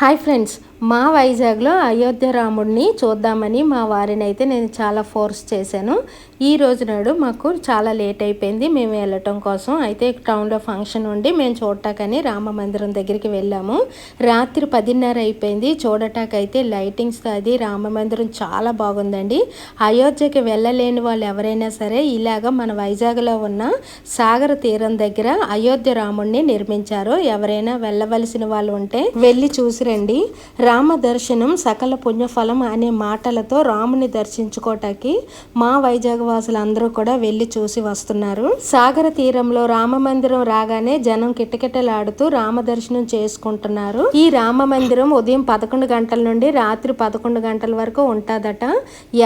Hi friends మా వైజాగ్లో అయోధ్య రాముడిని చూద్దామని మా వారిని అయితే నేను చాలా ఫోర్స్ చేశాను. ఈ రోజు నాడు మాకు చాలా లేట్ అయిపోయింది మేము వెళ్ళటం కోసం. అయితే టౌన్లో ఫంక్షన్ ఉండి మేము చూడటాకని రామ మందిరం దగ్గరికి వెళ్ళాము. రాత్రి పదిన్నర అయిపోయింది చూడటాకైతే లైటింగ్స్ అది రామ మందిరం చాలా బాగుందండి. అయోధ్యకి వెళ్ళలేని వాళ్ళు ఎవరైనా సరే ఇలాగ మన వైజాగ్లో ఉన్న సాగర తీరం దగ్గర అయోధ్య రాముడిని నిర్మించారు. ఎవరైనా వెళ్ళవలసిన వాళ్ళు ఉంటే వెళ్ళి చూసి చూసిరండి రామ దర్శనం సకల పుణ్యఫలం అనే మాటలతో రాముని దర్శించుకోవటానికి మా వైజాగ్ వాసులందరూ కూడా వెళ్ళి చూసి వస్తున్నారు. సాగర తీరంలో రామ మందిరం రాగానే జనం కిటకిటలాడుతూ రామ దర్శనం చేసుకుంటున్నారు. ఈ రామ మందిరం ఉదయం పదకొండు గంటల నుండి రాత్రి పదకొండు గంటల వరకు ఉంటుందట.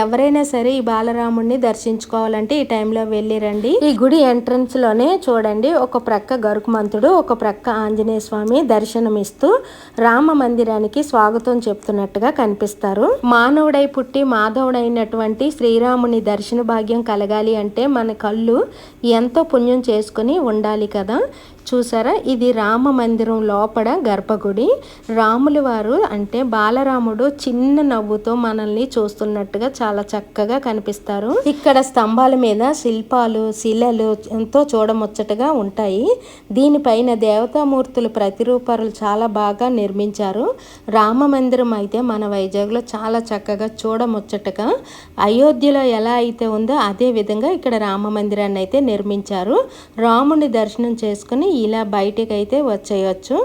ఎవరైనా సరే ఈ బాలరాముడిని దర్శించుకోవాలంటే ఈ టైంలో వెళ్ళి రండి. ఈ గుడి ఎంట్రన్స్లోనే చూడండి. ఒక ప్రక్క గరుకుమంతుడు ఒక ప్రక్క ఆంజనేయ స్వామి దర్శనమిస్తూ రామ మందిరానికి స్వాగతం చెప్తున్నట్టుగా కనిపిస్తారు. మానవుడై పుట్టి మాధవుడైనటువంటి శ్రీరాముని దర్శన భాగ్యం కలగాలి అంటే మన కళ్ళు ఎంతో పుణ్యం చేసుకుని ఉండాలి కదా. చూసారా? ఇది రామ మందిరం లోపల గర్భగుడి. రాములు వారు అంటే బాలరాముడు చిన్న నవ్వుతో మనల్ని చూస్తున్నట్టుగా చాలా చక్కగా కనిపిస్తారు. ఇక్కడ స్తంభాల మీద శిల్పాలు శిలలు ఎంతో చూడముచ్చటగా ఉంటాయి. దీనిపైన దేవతామూర్తులు ప్రతిరూపాలు చాలా బాగా నిర్మించారు. రామ మందిరం అయితే మన వైజాగ్లో చాలా చక్కగా చూడముచ్చటగా అయోధ్యలో ఎలా అయితే ఉందో అదే విధంగా ఇక్కడ రామ మందిరాన్ని అయితే నిర్మించారు. రాముని దర్శనం చేసుకుని ఇలా బయటకైతే అయితే వచ్చేయచ్చు.